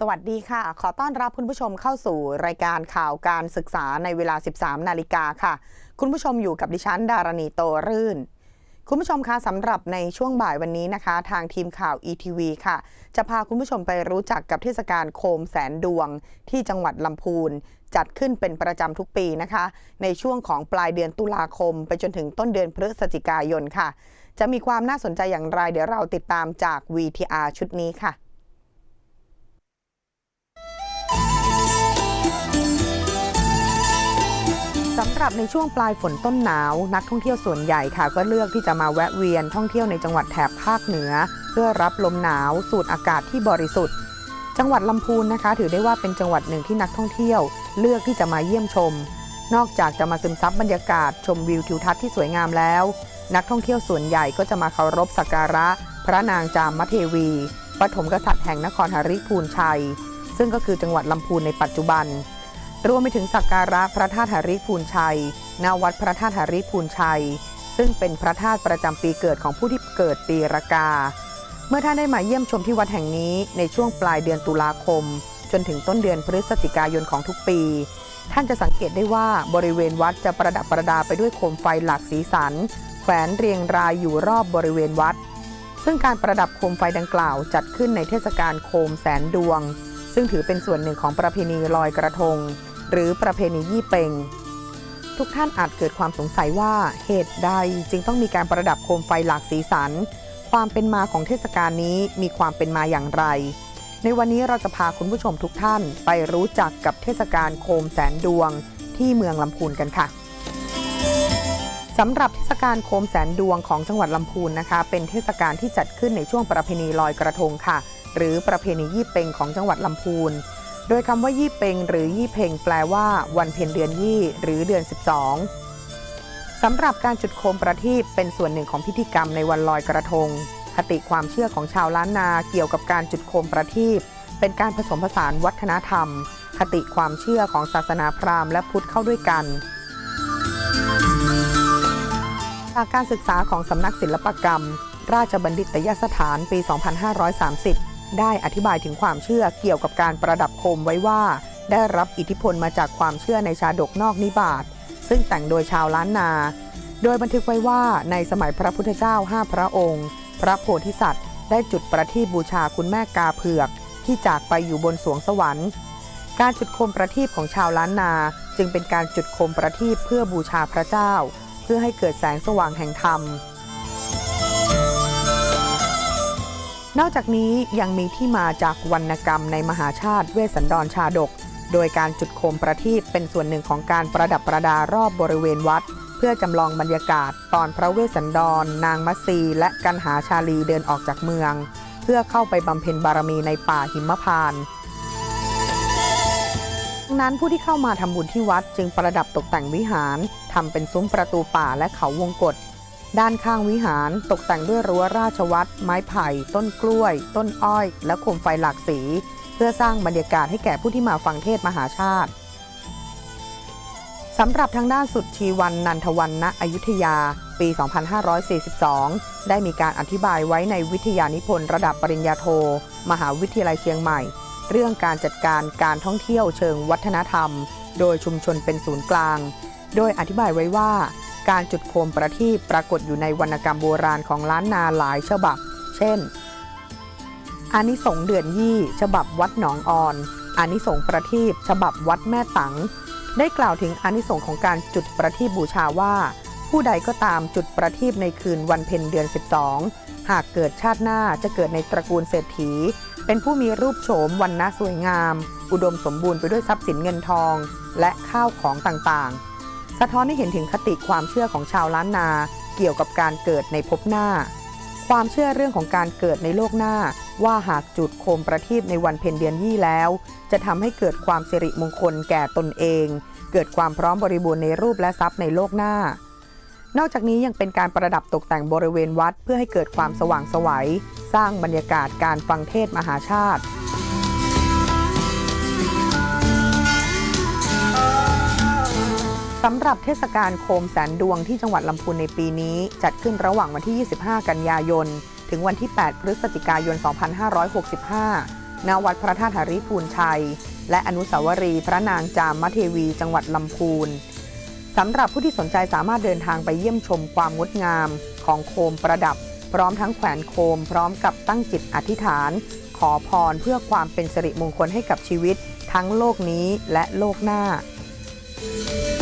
สวัสดีค่ะ ขอต้อนรับคุณผู้ชมเข้าสู่รายการข่าวการศึกษาในเวลา 13 นาฬิกาค่ะ คุณผู้ชมอยู่กับดิฉันดารณีโตรื่น คุณผู้ชมคะสำหรับในช่วงบ่ายวันนี้นะคะ ทางทีมข่าว ETV ค่ะ จะพาคุณผู้ชมไปรู้จักกับเทศกาลโคมแสนดวง ที่จังหวัดลำพูน จัดขึ้นเป็นประจำทุกปีนะคะ ในช่วงของปลายเดือนตุลาคม ไปจนถึงต้นเดือนพฤศจิกายนค่ะ จะมีความน่าสนใจอย่างไร เดี๋ยวเราติดตามจาก VTR ชุดนี้ค่ะ สำหรับในช่วงปลายฝนต้นหนาว นักท่องเที่ยวส่วนใหญ่ค่ะ ก็เลือกที่จะมาแวะเวียนท่องเที่ยวในจังหวัดแถบภาคเหนือ เพื่อรับลมหนาว สูดอากาศที่บริสุทธิ์ จังหวัดลำพูนนะคะ ถือได้ว่าเป็นจังหวัดหนึ่งที่นักท่องเที่ยว เลือกที่จะมาเยี่ยมชม นอกจากจะมาซึมซับบรรยากาศ ชมวิวทิวทัศน์ที่สวยงามแล้ว นักท่องเที่ยวส่วนใหญ่ก็จะมาเคารพสักการะ พระนางจามเทวีปฐมกษัตริย์แห่งนครหริพูนชัย ซึ่งก็คือจังหวัดลำพูนในปัจจุบัน รวมไปถึงสักการะพระธาตุหาริพูนชัยณวัดพระธาตุหาริพูนชัย ซึ่งเป็นพระธาตุประจำปีเกิดของผู้ที่เกิดปีรากา เมื่อท่านได้มาเยี่ยมชมที่วัดแห่งนี้ในช่วงปลายเดือนตุลาคม จนถึงต้นเดือนพฤศจิกายนของทุกปี ท่านจะสังเกตได้ว่าบริเวณวัดจะประดับประดาไปด้วยโคมไฟหลากสีสัน แขวนเรียงรายอยู่รอบบริเวณวัด ซึ่งการประดับโคมไฟดังกล่าวจัดขึ้นในเทศกาลโคมแสนดวง ซึ่งถือเป็นส่วนหนึ่งของประเพณีลอยกระทง หรือประเพณียี่เปงทุกท่านอาจเกิดความสงสัยว่าเหตุใดจึงต้องมีการประดับโคมไฟหลากสีสัน ความเป็นมาของเทศกาลนี้มีความเป็นมาอย่างไร ในวันนี้เราจะพาคุณผู้ชมทุกท่านไปรู้จักกับเทศกาลโคมแสนดวงที่เมืองลำพูนกันค่ะสำหรับเทศกาลโคมแสนดวงของจังหวัดลำพูนนะคะ เป็นเทศกาลที่จัดขึ้นในช่วงประเพณีลอยกระทงค่ะ หรือประเพณียี่เปงของจังหวัดลำพูน โดยคำว่ายี่เปงหรือยี่เพ่งแปลว่าวันเพ็ญเดือนยี่หรือเดือน 12สำหรับการจุดโคมประทีปเป็นส่วนหนึ่งของพิธีกรรมในวันลอยกระทง คติความเชื่อของชาวล้านนาเกี่ยวกับการจุดโคมประทีปเป็นการผสมผสานวัฒนธรรม คติความเชื่อของศาสนาพราหมณ์และพุทธเข้าด้วยกัน จากการศึกษาของสำนักศิลปกรรม ราชบัณฑิตยสถานปี 2530 ได้อธิบายถึงความเชื่อเกี่ยวกับการประดับโคมไว้ว่า ได้รับอิทธิพลมาจากความเชื่อในชาดกนอกนิบาตซึ่งแต่งโดยชาวล้านนา โดยบันทึกไว้ว่าในสมัยพระพุทธเจ้าห้าพระองค์ พระโพธิสัตว์ ได้จุดประทีปบูชาคุณแม่กาเผือก ที่จากไปอยู่บนสวงสวรรค์การจุดโคมประทีปของชาวล้านนา จึงเป็นการจุดโคมประทีปเพื่อบูชาพระเจ้า เพื่อให้เกิดแสงสว่างแห่งธรรม นอกจากนี้ยังมีที่มาจากวรรณกรรมในมหาชาติเวสสันดรชาดก โดยการจุดโคมประทีปเป็นส่วนหนึ่งของการประดับประดารอบบริเวณวัด เพื่อจำลองบรรยากาศ ตอนพระเวสสันดร นางมัตสีและกันหาชาลีเดินออกจากเมือง เพื่อเข้าไปบำเพ็ญบารมีในป่าหิมพานต์ดังนั้นผู้ที่เข้ามาทำบุญที่วัดจึงประดับตกแต่งวิหารทำเป็นซุ้มประตูป่าและเขาวงกฏ ด้านข้างวิหารตกแต่งด้วยรั้วราชวัตรไม้ไผ่ ต้นกล้วย ต้นอ้อย และโคมไฟหลากสี เพื่อสร้างบรรยากาศให้แก่ผู้ที่มาฟังเทศมหาชาติสำหรับทางด้านสุดชีวันนันทวันณอยุธยา ปี 2542 ได้มีการอธิบายไว้ในวิทยานิพนธ์ระดับปริญญาโท มหาวิทยาลัยเชียงใหม่ เรื่องการจัดการการท่องเที่ยวเชิงวัฒนธรรม โดยชุมชนเป็นศูนย์กลาง โดยอธิบายไว้ว่า การจุดโคมประทีปปรากฏอยู่ในวรรณกรรมโบราณของล้านนาหลายฉบับ เช่น อานิสงส์เดือนยี่ ฉบับวัดหนองออน อานิสงส์ประทีปฉบับวัดแม่ตัง ได้กล่าวถึงอานิสงส์ของการจุดประทีปบูชาว่า ผู้ใดก็ตามจุดประทีปในคืนวันเพ็ญเดือน 12 หากเกิดชาติหน้าจะเกิดในตระกูลเศรษฐี เป็นผู้มีรูปโฉมวันนะสวยงาม อุดมสมบูรณ์ไปด้วยทรัพย์สินเงินทอง และข้าวของต่างๆ สะท้อนให้เห็นถึงคติความเชื่อของชาวล้านนาเกี่ยวกับการเกิดในภพหน้า ความเชื่อเรื่องของการเกิดในโลกหน้า ว่าหากจุดโคมประทีปในวันเพ็ญเดือนยี่แล้ว จะทำให้เกิดความสิริมงคลแก่ตนเอง เกิดความพร้อมบริบูรณ์ในรูปและทรัพย์ในโลกหน้า นอกจากนี้ยังเป็นการประดับตกแต่งบริเวณวัด เพื่อให้เกิดความสว่างไสวัยสร้างบรรยากาศการฟังเทศมหาชาติ สำหรับเทศกาลโคมแสนดวงที่จังหวัดลำพูนในปีนี้ จัดขึ้นระหว่างวันที่ 25 กันยายน ถึงวันที่ 8 พฤศจิกายน 2565 ณ วัดพระธาตุหริพูนชัย และอนุสาวรีย์พระนางจามเทวีจังหวัดลำพูนสำหรับผู้ที่สนใจสามารถเดินทางไปเยี่ยมชมความงดงามของโคมประดับ พร้อมทั้งแขวนโคม พร้อมกับตั้งจิตอธิษฐาน ขอพรเพื่อความเป็นสิริมงคลให้กับชีวิต ทั้งโลกนี้และโลกหน้า Música